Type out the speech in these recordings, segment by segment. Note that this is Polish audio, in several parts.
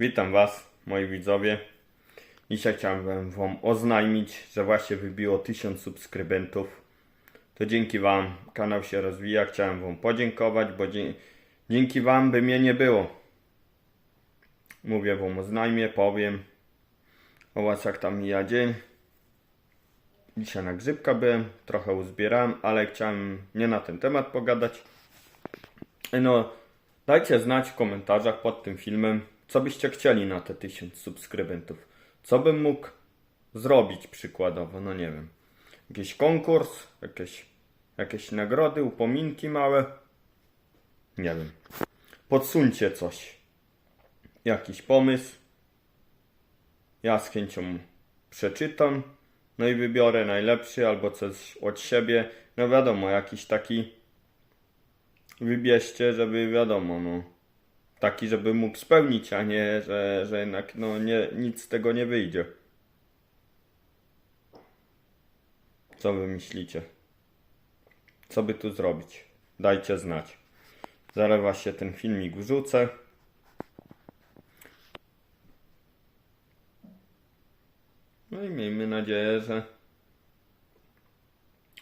Witam Was, moi widzowie. Dzisiaj chciałem Wam oznajmić, że właśnie wybiło 1000 subskrybentów. To dzięki Wam kanał się rozwija. Chciałem Wam podziękować, bo dzięki Wam by mnie nie było. Mówię Wam oznajmię, powiem o Was jak tam mija dzień. Dzisiaj na grzybka byłem, trochę uzbierałem, ale chciałem nie na ten temat pogadać. No, dajcie znać w komentarzach pod tym filmem, co byście chcieli na te 1000 subskrybentów. Co bym mógł zrobić przykładowo, no nie wiem. Jakiś konkurs, jakieś, jakieś nagrody, upominki małe. Nie wiem. Podsuńcie coś. Jakiś pomysł. Ja z chęcią przeczytam. No i wybiorę najlepszy albo coś od siebie. No wiadomo, jakiś taki wybierzcie, żeby wiadomo, no. Taki, żeby mógł spełnić, a nie, że, że jednak no, nie, nic z tego nie wyjdzie. Co wy myślicie? Co by tu zrobić? Dajcie znać. Zaraz właśnie ten filmik wrzucę. No i miejmy nadzieję, że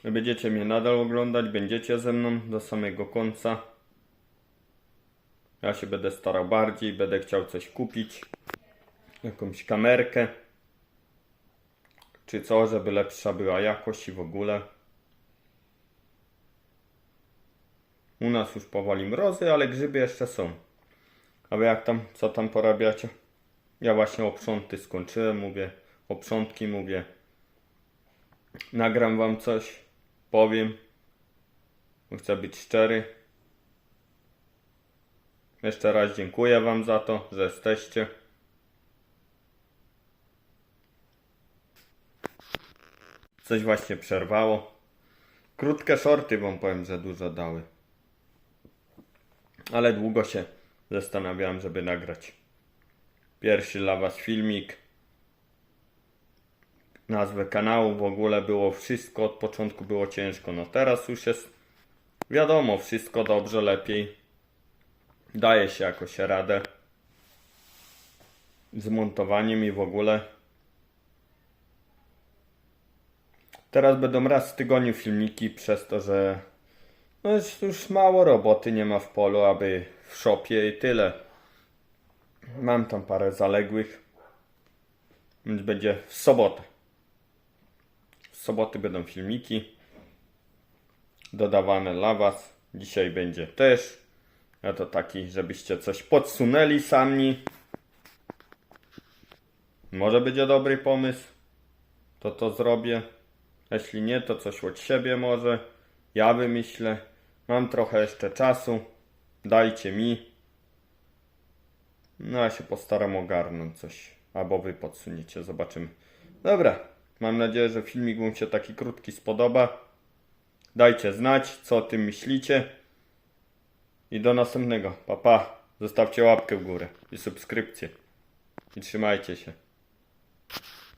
będziecie mnie nadal oglądać, będziecie ze mną do samego końca. Ja się będę starał bardziej, będę chciał coś kupić. Jakąś kamerkę. Czy co, żeby lepsza była jakość i w ogóle. U nas już powoli mrozy, ale grzyby jeszcze są. A wy jak tam, co tam porabiacie? Ja właśnie oprząty skończyłem, mówię, oprzątki mówię. Nagram wam coś, powiem. Chcę być szczery. Jeszcze raz dziękuję wam za to, że jesteście. Coś właśnie przerwało. Krótkie shorty wam powiem, że dużo dały. Ale długo się zastanawiałem, żeby nagrać. Pierwszy dla was filmik. Nazwę kanału w ogóle było wszystko. Od początku było ciężko. No teraz już jest wiadomo, wszystko dobrze, lepiej. Daje się jakoś radę. Z montowaniem i w ogóle. Teraz będą raz w tygodniu filmiki przez to, że no jest już mało roboty nie ma w polu, aby w szopie i tyle. Mam tam parę zaległych. Więc będzie w sobotę. W soboty będą filmiki dodawane dla Was. Dzisiaj będzie też. A to taki, żebyście coś podsunęli sami. Może będzie dobry pomysł. To to zrobię. Jeśli nie, to coś od siebie może. Ja wymyślę. Mam trochę jeszcze czasu. Dajcie mi. No ja się postaram ogarnąć coś. Albo wy podsuniecie, zobaczymy. Dobra. Mam nadzieję, że filmik wam się taki krótki spodoba. Dajcie znać, co o tym myślicie. I do następnego. Pa, pa. Zostawcie łapkę w górę i subskrypcję. I trzymajcie się.